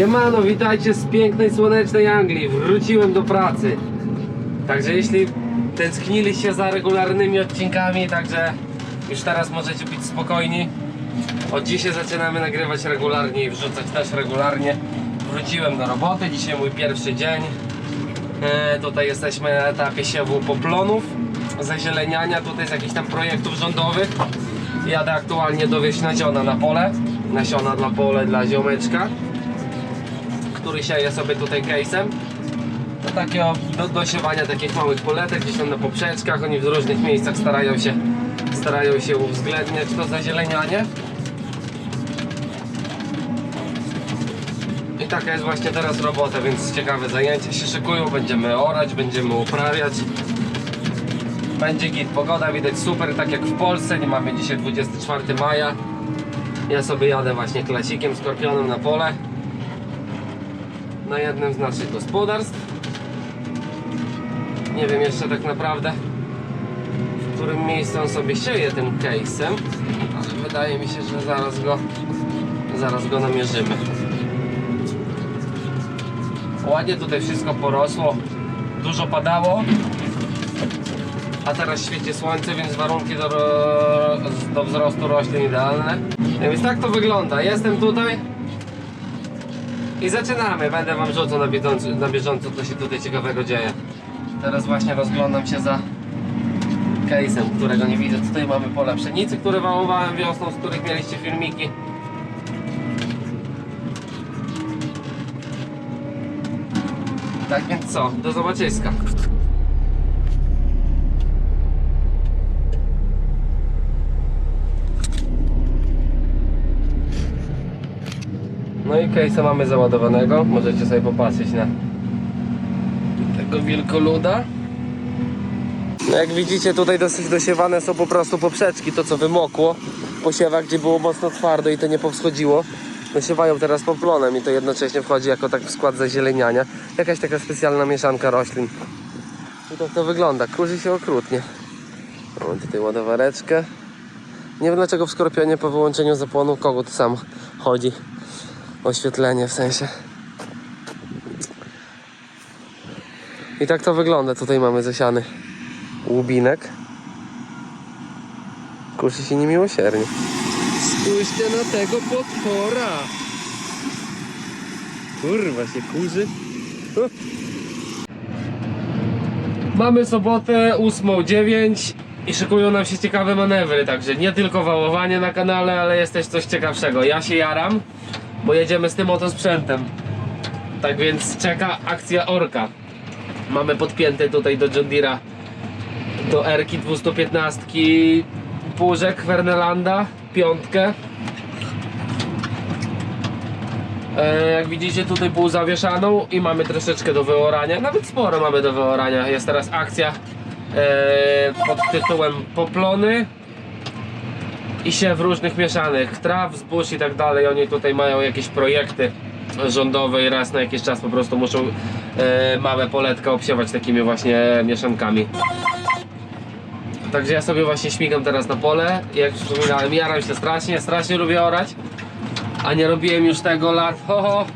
Siemano, witajcie z pięknej, słonecznej Anglii. Wróciłem do pracy. Także jeśli tęskniliście za regularnymi odcinkami, także już teraz możecie być spokojni. Od dzisiaj zaczynamy nagrywać regularnie i wrzucać też regularnie. Wróciłem do roboty, dzisiaj mój pierwszy dzień. E, tutaj jesteśmy na etapie siewu poplonów, zazieleniania tutaj z jakichś tam projektów rządowych. Jadę aktualnie dowieść nasiona na pole. Nasiona dla pole dla ziomeczka który sieje sobie tutaj case'em. To takie o- do, dosiewania takich małych poletek gdzieś tam na poprzeczkach. Oni w różnych miejscach starają się, starają się uwzględniać to zazielenianie. I taka jest właśnie teraz robota, więc ciekawe zajęcia się szykują. Będziemy orać, będziemy uprawiać. Będzie git. Pogoda widać super, tak jak w Polsce. Nie mamy dzisiaj 24 maja. Ja sobie jadę właśnie klasikiem, skorpionem na pole na jednym z naszych gospodarstw. Nie wiem jeszcze tak naprawdę w którym miejscu on sobie sieje tym case'em, ale wydaje mi się, że zaraz go zaraz go namierzymy. Ładnie tutaj wszystko porosło, dużo padało, a teraz świeci słońce, więc warunki do, do wzrostu roślin idealne. Więc tak to wygląda. Jestem tutaj, i zaczynamy. Będę wam rzucał na bieżąco, na bieżąco co się tutaj ciekawego dzieje. Teraz właśnie rozglądam się za case'em, którego nie widzę. Tutaj mamy pola pszenicy, które wałowałem wiosną, z których mieliście filmiki. Tak więc co? Do zobaczyska. No i case'a mamy załadowanego. Możecie sobie popatrzeć na tego wielkoluda. No jak widzicie tutaj dosyć dosiewane są po prostu poprzeczki, to co wymokło po siewach, gdzie było mocno twardo i to nie powschodziło. Dosiewają teraz poplonem i to jednocześnie wchodzi jako tak w skład zazieleniania. Jakaś taka specjalna mieszanka roślin. I tak to wygląda, kurzy się okrutnie. Mamy tutaj ładowareczkę. Nie wiem dlaczego w Skorpionie po wyłączeniu zapłonu kogut sam chodzi oświetlenie w sensie. I tak to wygląda. Tutaj mamy zasiany łubinek. Kurzy się niemiłosiernie. Spójrzcie na tego potwora. Kurwa się kurzy. Uh. Mamy sobotę 8.09 i szykują nam się ciekawe manewry, także nie tylko wałowanie na kanale, ale jest też coś ciekawszego. Ja się jaram, bo jedziemy z tym oto sprzętem. Tak więc czeka akcja Orka. Mamy podpięty tutaj do John Deere'a do Erki 215 Półżek Wernelanda, piątkę. E, jak widzicie tutaj pół zawieszaną i mamy troszeczkę do wyorania, nawet sporo mamy do wyorania. Jest teraz akcja e, pod tytułem Poplony i siew różnych mieszanych traw, zbóż i tak dalej. Oni tutaj mają jakieś projekty rządowe i raz na jakiś czas po prostu muszą e, małe poletka obsiewać takimi właśnie mieszankami. Także ja sobie właśnie śmigam teraz na pole. Jak już wspominałem, jaram się strasznie, strasznie lubię orać. A nie robiłem już tego lat, ho, ho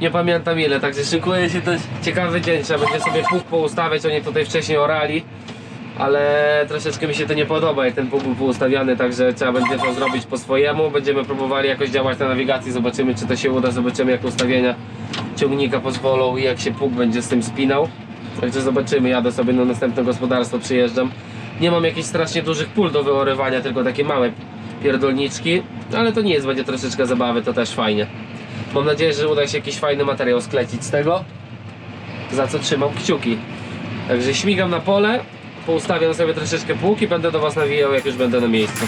nie pamiętam ile, także szykuje się też ciekawy dzień, trzeba będzie sobie pług poustawiać, oni tutaj wcześniej orali. Ale troszeczkę mi się to nie podoba, jak ten pług był poustawiany, także trzeba będzie to zrobić po swojemu. Będziemy próbowali jakoś działać na nawigacji, zobaczymy czy to się uda, zobaczymy jak ustawienia ciągnika pozwolą i jak się pług będzie z tym spinał. Także zobaczymy, jadę sobie na następne gospodarstwo, przyjeżdżam. Nie mam jakichś strasznie dużych pól do wyorywania, tylko takie małe pierdolniczki, ale to nie jest, będzie troszeczkę zabawy, to też fajnie. Mam nadzieję, że uda się jakiś fajny materiał sklecić z tego, za co trzymam kciuki. Także śmigam na pole, poustawiam sobie troszeczkę pług i będę do Was nawijał, jak już będę na miejscu.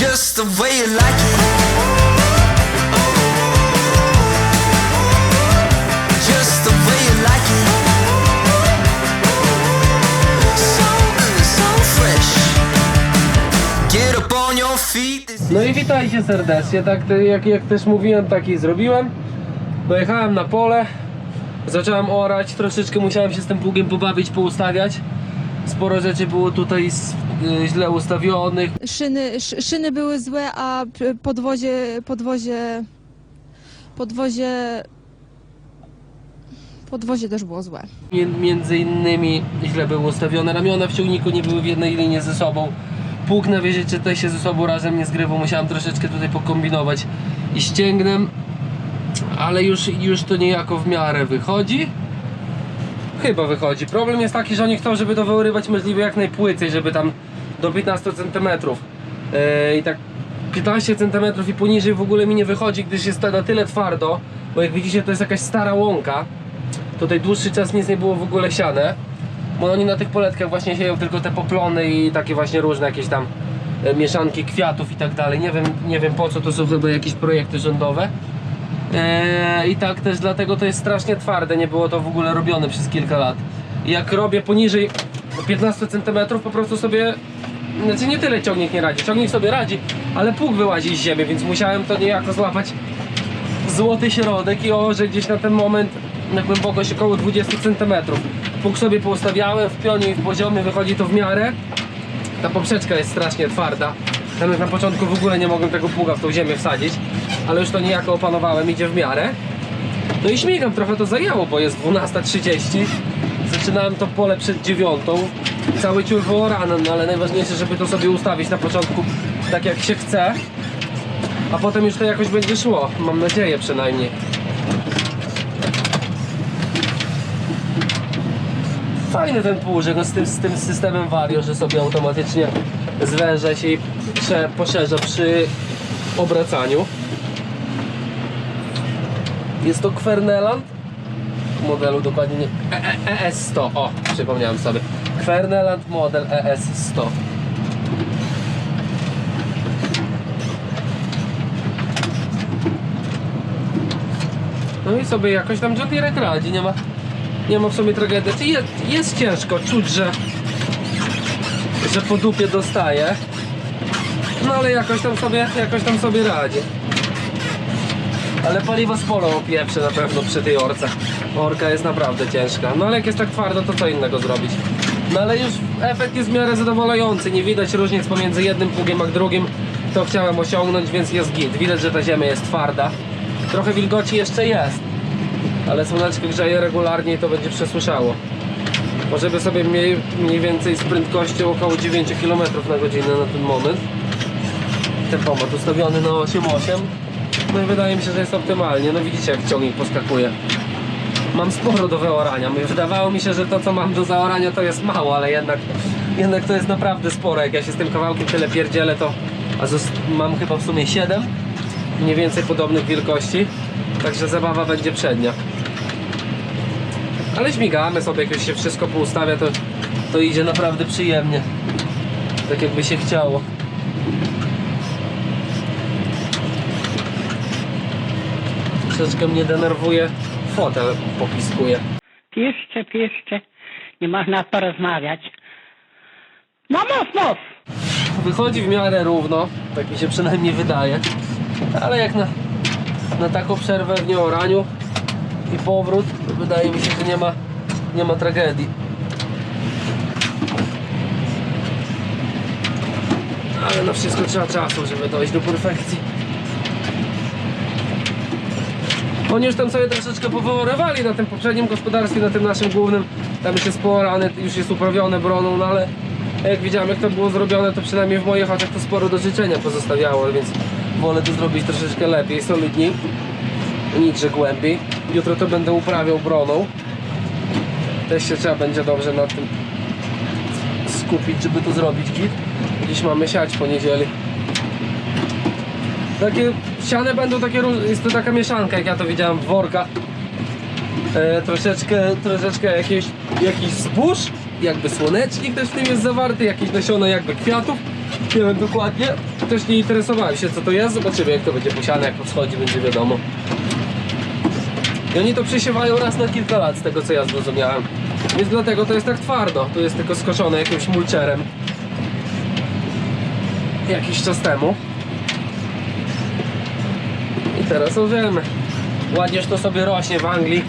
Just the way you like No i witajcie serdecznie, tak jak, jak też mówiłem, tak i zrobiłem. Dojechałem na pole, Zacząłem orać, troszeczkę musiałem się z tym pługiem pobawić, poustawiać. Sporo rzeczy było tutaj y, źle ustawionych. Szyny, sz, szyny były złe, a podwozie, podwozie, podwozie, podwozie też było złe. Między innymi źle były ustawione ramiona w ciągniku, nie były w jednej linii ze sobą. Na wieżycie też się ze sobą razem nie zgrywał, musiałem troszeczkę tutaj pokombinować i ścięgnem, ale już, już to niejako w miarę wychodzi. Chyba wychodzi. Problem jest taki, że oni chcą, żeby to wyrywać możliwie jak najpłycej, żeby tam do 15 cm. Yy, I tak 15 cm i poniżej w ogóle mi nie wychodzi, gdyż jest na tyle twardo, bo jak widzicie to jest jakaś stara łąka. Tutaj dłuższy czas nic nie było w ogóle siane. Bo oni na tych poletkach właśnie sieją tylko te poplony i takie właśnie różne jakieś tam e, mieszanki kwiatów i tak dalej. Nie wiem, nie wiem po co to są chyba jakieś projekty rządowe. Eee, I tak też dlatego to jest strasznie twarde, nie było to w ogóle robione przez kilka lat. Jak robię poniżej 15 cm po prostu sobie znaczy nie tyle ciągnik nie radzi, ciągnik sobie radzi, ale pług wyłazi z ziemi, więc musiałem to niejako złapać złoty środek i ołożę gdzieś na ten moment na głębokość około 20 cm. Pług sobie poustawiałem w pionie i w poziomie, wychodzi to w miarę. Ta poprzeczka jest strasznie twarda. Nawet na początku w ogóle nie mogłem tego pługa w tą ziemię wsadzić, ale już to niejako opanowałem, idzie w miarę. No i śmigam, trochę to zajęło, bo jest 12.30. Zaczynałem to pole przed dziewiątą. Cały ciul wyorany, no ale najważniejsze, żeby to sobie ustawić na początku tak jak się chce. A potem już to jakoś będzie szło, mam nadzieję przynajmniej. Fajny ten płużek no z, tym, z tym systemem Vario, że sobie automatycznie zwęża się i poszerza przy obracaniu. Jest to Kwerneland modelu dokładnie nie, e, e, ES100, o przypomniałem sobie. Kwerneland model E ES100 No i sobie jakoś tam John Deere radzi, nie ma, nie ma w sobie tragedii. Jest, jest ciężko czuć, że, że po dupie dostaje. No ale jakoś tam sobie, jakoś tam sobie radzi. Ale paliwo sporo opieprze na pewno przy tej orce. Orka jest naprawdę ciężka. No ale jak jest tak twardo, to co innego zrobić? No ale już efekt jest w miarę zadowalający. Nie widać różnic pomiędzy jednym pługiem a drugim. To chciałem osiągnąć, więc jest git. Widać, że ta ziemia jest twarda. Trochę wilgoci jeszcze jest. Ale słoneczko grzeje regularnie i to będzie przesłyszało. Może by sobie mniej, mniej więcej z prędkością około 9 km na godzinę na ten moment. Tempomat ustawiony na 8,8. No i wydaje mi się, że jest optymalnie. No widzicie jak ciągnik poskakuje. Mam sporo do wyorania. Wydawało mi się, że to co mam do zaorania to jest mało, ale jednak, jednak to jest naprawdę sporo. Jak ja się z tym kawałkiem tyle pierdzielę, to a mam chyba w sumie 7 mniej więcej podobnych wielkości. Także zabawa będzie przednia. Ale śmigamy sobie, jak już się wszystko poustawia, to, to idzie naprawdę przyjemnie. Tak jakby się chciało. Troszeczkę mnie denerwuje fotel popiskuje. Piszcie, piszcie. Nie można porozmawiać. No mów, mów. Wychodzi w miarę równo, tak mi się przynajmniej wydaje. Ale jak na, na taką przerwę w nieoraniu i powrót, wydaje mi się, że nie ma, nie ma tragedii. Ale na wszystko trzeba czasu, żeby dojść do perfekcji. Oni już tam sobie troszeczkę powyłorywali na tym poprzednim gospodarstwie, na tym naszym głównym. Tam już jest już jest uprawione broną, no ale jak widziałem jak to było zrobione, to przynajmniej w moich oczach to sporo do życzenia pozostawiało, więc wolę to zrobić troszeczkę lepiej, solidniej, niżej głębiej. Jutro to będę uprawiał broną. Też się trzeba będzie dobrze nad tym skupić, żeby to zrobić git. Dziś mamy siać w poniedzieli. Takie ściany będą takie, jest to taka mieszanka, jak ja to widziałem w workach. E, troszeczkę, troszeczkę jakieś, jakiś zbóż, jakby słonecznik też w tym jest zawarty, jakieś nasiona jakby kwiatów. Nie wiem dokładnie. Też nie interesowałem się co to jest, zobaczymy jak to będzie posiane, jak to wschodzi, będzie wiadomo. I oni to przesiewają raz na kilka lat, z tego co ja zrozumiałem. Więc dlatego to jest tak twardo. Tu jest tylko skoszone jakimś mulczerem. Jakiś czas temu. I teraz orzymy. Ładnież to sobie rośnie w Anglii.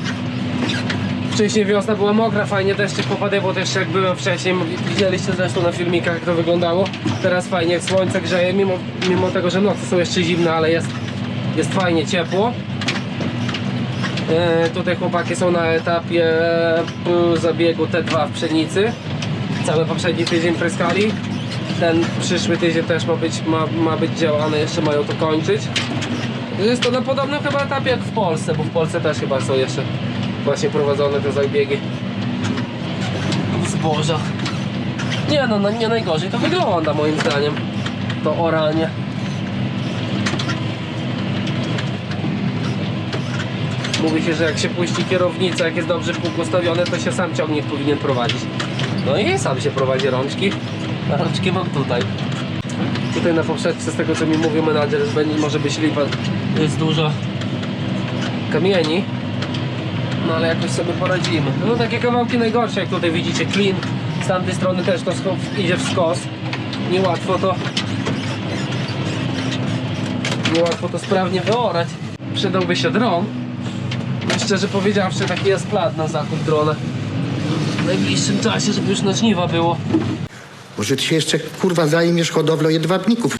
Wcześniej wiosna była mokra, fajnie deszczyk popadywał też jak byłem wcześniej. Widzieliście zresztą na filmikach jak to wyglądało. Teraz fajnie jak słońce grzeje, mimo, mimo tego, że noce są jeszcze zimne, ale jest, jest fajnie ciepło. E, tutaj chłopaki są na etapie e, zabiegu T2 w pszenicy. Cały poprzedni tydzień pryskali. Ten przyszły tydzień też ma być, ma, ma być działany, jeszcze mają to kończyć. Jest to na podobnym chyba etapie jak w Polsce, bo w Polsce też chyba są jeszcze właśnie prowadzone te zabiegi zboża. Nie no, nie najgorzej to wygląda moim zdaniem. To oranie. Mówi się, że jak się puści kierownicę, jak jest dobrze pług ustawiony, to się sam ciągnik powinien prowadzić. No i sam się prowadzi rączki. A rączki mam tutaj. Tutaj na poprzeczce, z tego co mi mówił menadżer, może być lipa. Jest dużo kamieni. No ale jakoś sobie poradzimy. No takie kawałki najgorsze, jak tutaj widzicie, clean. Z tamtej strony też to idzie w skos. Niełatwo to niełatwo to sprawnie wyorać. Przydałby się dron. Szczerze powiedziawszy, taki jest plan na zakup drona. W najbliższym czasie, żeby już na żniwa było. Może ty się jeszcze kurwa zajmiesz hodowlą jedwabników.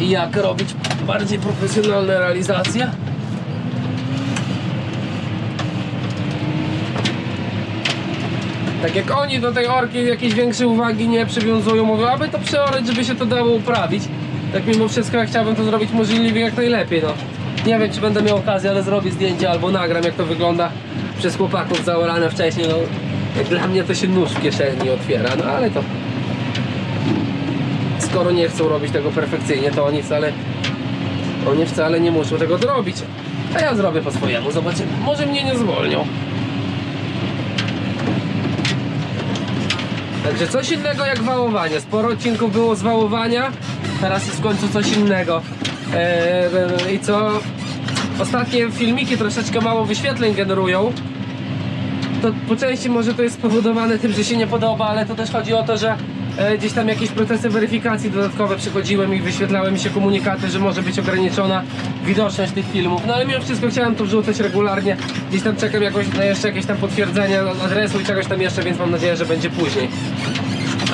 I jak robić bardziej profesjonalne realizacje. Tak jak oni do tej orki jakiejś większej uwagi nie przywiązują, mówią, aby to przeorać, żeby się to dało uprawić. Tak mimo wszystko ja chciałbym to zrobić możliwie jak najlepiej, no. Nie wiem, czy będę miał okazję, ale zrobię zdjęcie albo nagram, jak to wygląda przez chłopaków zaorane wcześniej, no. Dla mnie to się nóż w kieszeni otwiera, no ale to skoro nie chcą robić tego perfekcyjnie, to oni wcale oni wcale nie muszą tego zrobić. A ja zrobię po swojemu, zobaczymy. Może mnie nie zwolnią. Także coś innego jak wałowanie. Sporo odcinków było z wałowania, teraz jest w końcu coś innego. Eee, I co? Ostatnie filmiki troszeczkę mało wyświetleń generują. To po części może to jest spowodowane tym, że się nie podoba, ale to też chodzi o to, że e, gdzieś tam jakieś procesy weryfikacji dodatkowe przychodziłem i wyświetlały mi się komunikaty, że może być ograniczona widoczność tych filmów. No ale mimo wszystko chciałem to wrzucać regularnie. Gdzieś tam czekam jakoś, na jeszcze jakieś tam potwierdzenie adresu i czegoś tam jeszcze, więc mam nadzieję, że będzie później.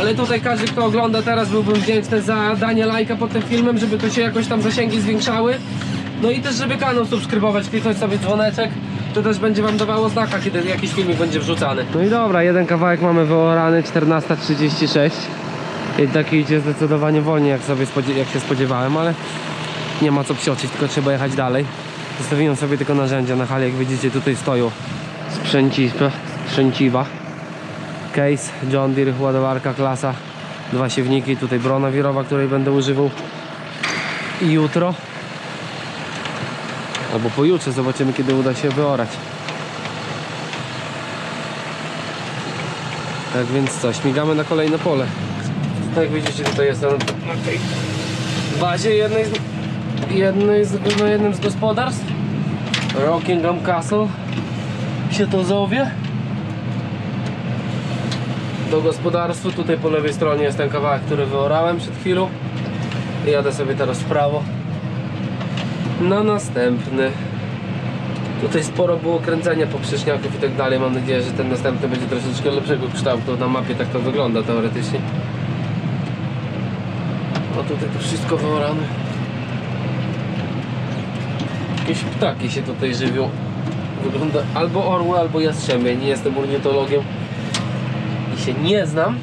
Ale tutaj każdy, kto ogląda teraz, byłbym wdzięczny za danie lajka pod tym filmem, żeby to się jakoś tam zasięgi zwiększały. No i też, żeby kanał subskrybować, kliknąć sobie dzwoneczek. To też będzie wam dawało znaka, kiedy jakiś filmik będzie wrzucany. No i dobra, jeden kawałek mamy wyorany, 14.36. I taki idzie zdecydowanie wolniej, jak, sobie jak się spodziewałem, ale nie ma co psioczyć, tylko trzeba jechać dalej. Zostawiłem sobie tylko narzędzia na hali, jak widzicie tutaj stoją sprzęciwa, sprzęciwa. Case, John Deere, ładowarka, klasa, dwa siewniki, tutaj brona wirowa, której będę używał i jutro albo pojutrze zobaczymy kiedy uda się wyorać. Tak więc co, śmigamy na kolejne pole. Jak widzicie tutaj jestem na tej bazie jednej z, jednej z, na jednym z gospodarstw. Rockingham Castle. Się to zowie? Do gospodarstwa. Tutaj po lewej stronie jest ten kawałek, który wyorałem przed chwilą. I jadę sobie teraz w prawo na następny. Tutaj sporo było kręcenia poprzeczniaków i tak dalej. Mam nadzieję, że ten następny będzie troszeczkę lepszego kształtu. Na mapie tak to wygląda teoretycznie. A tutaj to wszystko wyorane. Jakieś ptaki się tutaj żywią. Wygląda albo orły, albo jastrzębie. Nie jestem ornitologiem i się nie znam.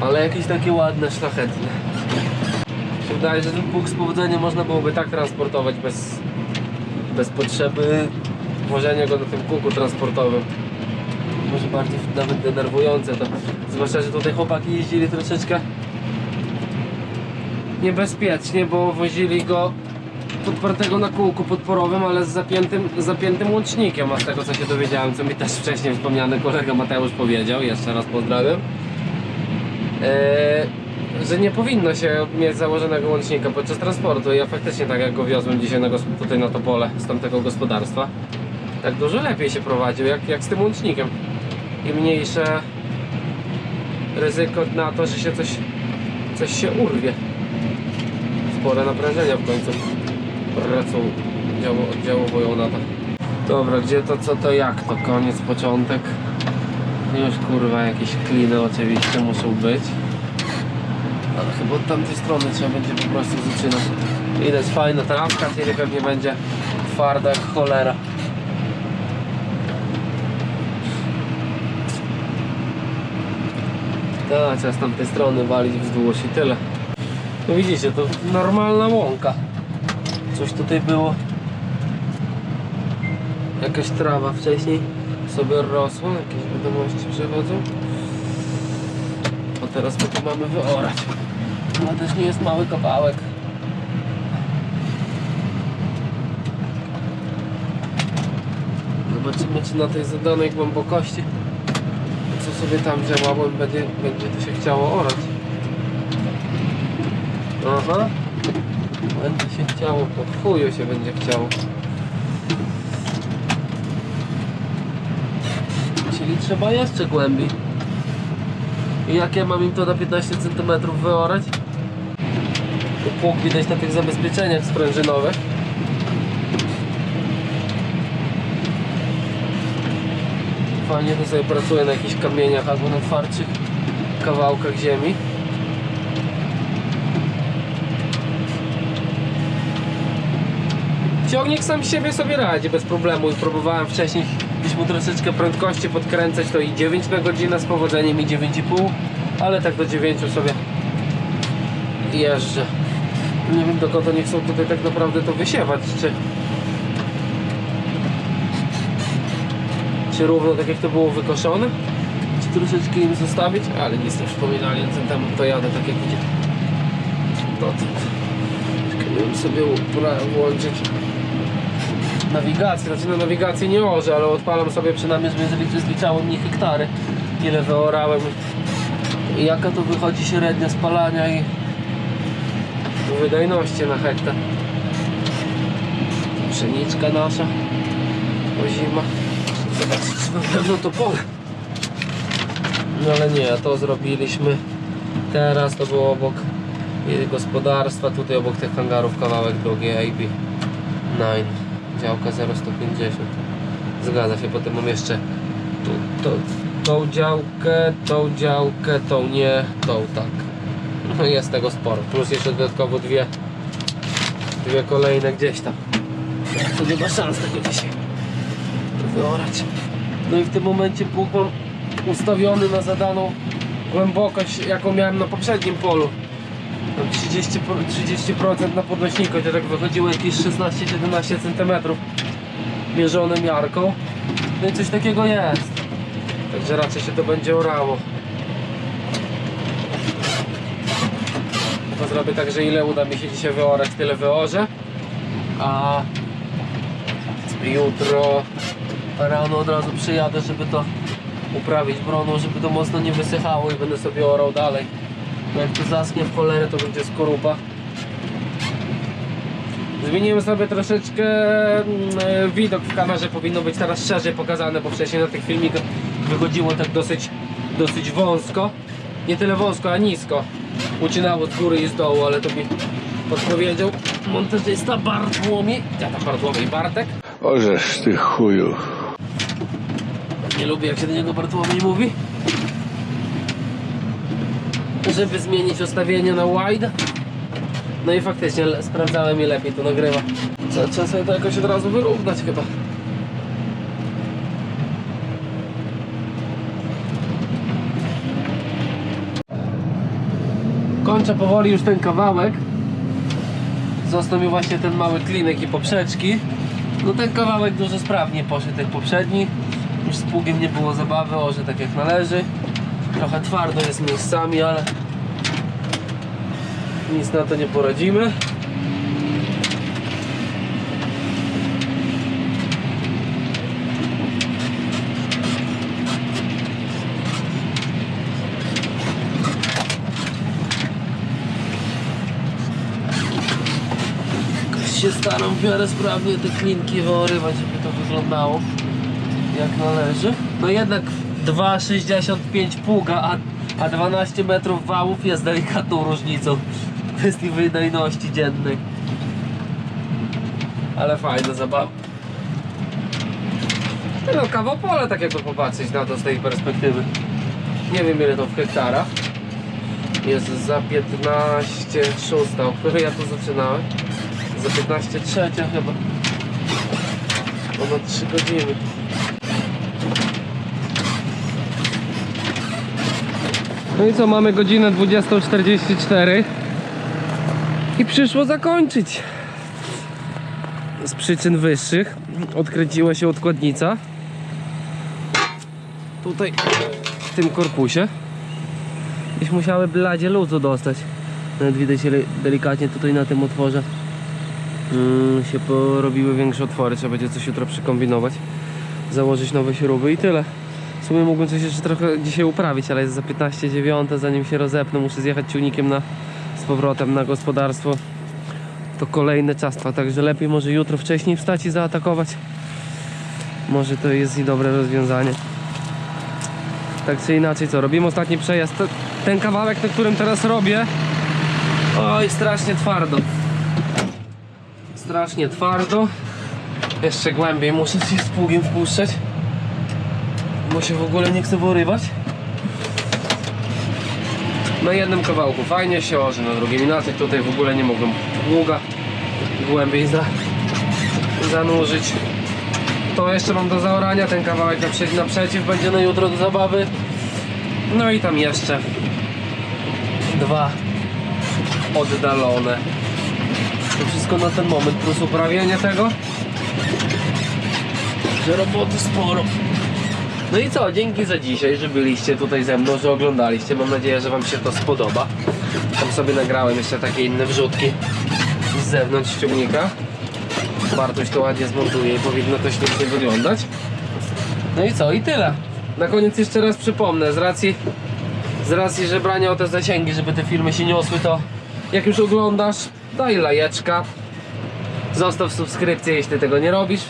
Ale jakieś takie ładne, szlachetne. Się wydaje, że ten pług z powodzeniem można byłoby tak transportować bez, bez potrzeby włożenia go na tym kółku transportowym. Może bardziej nawet denerwujące to. Zwłaszcza, że tutaj chłopaki jeździli troszeczkę niebezpiecznie, bo wozili go podpartego na kółku podporowym, ale z zapiętym, zapiętym łącznikiem, a z tego co się dowiedziałem, co mi też wcześniej wspomniany kolega Mateusz powiedział, jeszcze raz pozdrawiam, eee, że nie powinno się mieć założonego łącznika podczas transportu. Ja faktycznie tak jak go wiozłem dzisiaj na tutaj na to pole z tamtego gospodarstwa, tak dużo lepiej się prowadził, jak, jak z tym łącznikiem. I mniejsze ryzyko na to, że się coś, coś się urwie. Spore naprężenia w końcu pracą działo, oddziałowują na to. Dobra, gdzie to, co to, jak to? Koniec, początek. Już kurwa, jakieś kliny oczywiście muszą być. Ale chyba od tamtej strony trzeba będzie po prostu zaczynać. Ile jest fajna trawka, tyle pewnie będzie twarda jak cholera. Tak, trzeba z tamtej strony walić wzdłuż i tyle. No widzicie, to normalna łąka. Coś tutaj było. Jakaś trawa wcześniej sobie rosła, jakieś wiadomości przechodzą. A teraz my tu mamy wyorać. Ale też nie jest mały kawałek. Zobaczymy czy na tej zadanej głębokości co sobie tam działałem będzie, będzie to się chciało orać. Aha. Będzie się chciało, po chuju się będzie chciało. Czyli trzeba jeszcze głębiej. I jak ja mam im to na 15 cm wyorać? Pług widać na tych zabezpieczeniach sprężynowych. Fajnie to sobie pracuje na jakichś kamieniach albo na twardszych kawałkach ziemi. Ciągnik sam siebie sobie radzi bez problemu i próbowałem wcześniej gdzieś mu troszeczkę prędkości podkręcać to i 9 na godzinę z powodzeniem i 9,5 ale tak do 9 sobie jeżdżę. Nie wiem dokąd oni chcą tutaj tak naprawdę to wysiewać, czy czy równo tak jak to było wykoszone, czy troszeczkę im zostawić, ale nic nie przypominali, więc ten temat to jadę tak jak idzie. To tak. Chciałbym sobie włączyć nawigację, znaczy na nawigację nie orze, ale odpalam sobie przynajmniej, żeby zliczało mnie hektary, ile wyorałem jaka to wychodzi średnia spalania i wydajności na hektar. Pszeniczka nasza, ozima. Zobaczcie, czy na pewno to pole. No ale nie, to zrobiliśmy. Teraz to było obok gospodarstwa, tutaj obok tych hangarów kawałek drogi AB9, działka 0150. Zgadza się, potem mam jeszcze tu, to, tą działkę, tą działkę, tą nie, tą tak. No jest tego sporo. Plus jeszcze dodatkowo dwie, dwie kolejne gdzieś tam. To nie ma szans tego dzisiaj wyorać. No i w tym momencie pług mam ustawiony na zadaną głębokość, jaką miałem na poprzednim polu. Tam 30%, po- 30% na podnośniku, to tak wychodziło jakieś 16-17 cm mierzone miarką. No i coś takiego jest. Także raczej się to będzie orało. To zrobię tak, że ile uda mi się dzisiaj wyorać, tyle wyorzę. A jutro rano od razu przyjadę, żeby to uprawić broną, żeby to mocno nie wysychało i będę sobie orał dalej. No jak to zaschnie w cholerę, to będzie skorupa. Zmieniłem sobie troszeczkę mm, e, widok w kamerze, powinno być teraz szerzej pokazane, bo wcześniej na tych filmikach wychodziło tak dosyć, dosyć wąsko. Nie tyle wąsko, a nisko. Ucinało z góry i z dołu, ale to mi podpowiedział montażysta Bartłomiej, ja tam Bartłomiej Bartek. Ożeż ty chuju. Nie lubię jak się do niego Bartłomiej mówi. Żeby zmienić ustawienie na wide. No i faktycznie sprawdzałem i lepiej to nagrywa. Trzeba sobie to jakoś od razu wyrównać chyba. Kończę powoli już ten kawałek. Został mi właśnie ten mały klinek i poprzeczki. No ten kawałek dużo sprawniej poszedł jak poprzedni. Już z pługiem nie było zabawy, orze tak jak należy. Trochę twardo jest miejscami, ale nic na to nie poradzimy. Się staram w miarę sprawnie te klinki wyorywać, żeby to wyglądało jak należy. No jednak 2,65 pługa, a, a 12 metrów wałów jest delikatną różnicą w kwestii wydajności dziennej. Ale fajna zabawa. No kawał pola, tak jakby popatrzeć na to z tej perspektywy. Nie wiem ile to w hektarach. Jest za 15 szósta, o której ja tu zaczynałem. Za 15 trzecia chyba. Ponad 3 godziny. No i co, mamy godzinę 20.44 i przyszło zakończyć. Z przyczyn wyższych odkręciła się odkładnica. Tutaj w tym korpusie. Gdzieś musiały bladzie luzu dostać. Nawet widać delikatnie tutaj na tym otworze się porobiły większe otwory. Trzeba będzie coś jutro przykombinować. Założyć nowe śruby i tyle. W sumie mógłbym coś jeszcze trochę dzisiaj uprawić, ale jest za 15.09, zanim się rozepnę, muszę zjechać ciągnikiem na, z powrotem na gospodarstwo. To kolejny czas trwa, także lepiej może jutro wcześniej wstać i zaatakować. Może to jest i dobre rozwiązanie. Tak czy inaczej, co? Robimy ostatni przejazd. Ten kawałek, na którym teraz robię, oj, strasznie twardo. Strasznie twardo. Jeszcze głębiej muszę się z pługiem wpuszczać. Bo się w ogóle nie chce wyrywać. Na jednym kawałku fajnie się oży, na drugim inaczej. Tutaj w ogóle nie mogłem pługa głębiej za, zanurzyć. To jeszcze mam do zaorania, ten kawałek naprzeciw, naprzeciw będzie na jutro do zabawy. No i tam jeszcze dwa oddalone. To wszystko na ten moment, plus uprawienie tego. Że roboty sporo. No i co, dzięki za dzisiaj, że byliście tutaj ze mną, że oglądaliście. Mam nadzieję, że Wam się to spodoba. Tam sobie nagrałem jeszcze takie inne wrzutki z zewnątrz ciągnika. Bartoś to ładnie zmontuje i powinno to ślicznie wyglądać. No i co, i tyle. Na koniec jeszcze raz przypomnę, z racji, z racji że brania o te zasięgi, żeby te filmy się niosły, to jak już oglądasz, daj lajeczka. Zostaw subskrypcję, jeśli tego nie robisz.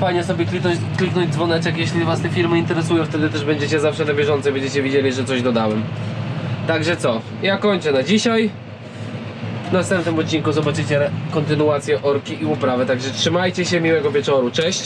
Fajnie sobie kliknąć, kliknąć dzwoneczek, jeśli Was te filmy interesują, wtedy też będziecie zawsze na bieżąco, będziecie widzieli, że coś dodałem. Także co, ja kończę na dzisiaj. W następnym odcinku zobaczycie kontynuację orki i uprawę, także trzymajcie się, miłego wieczoru, cześć!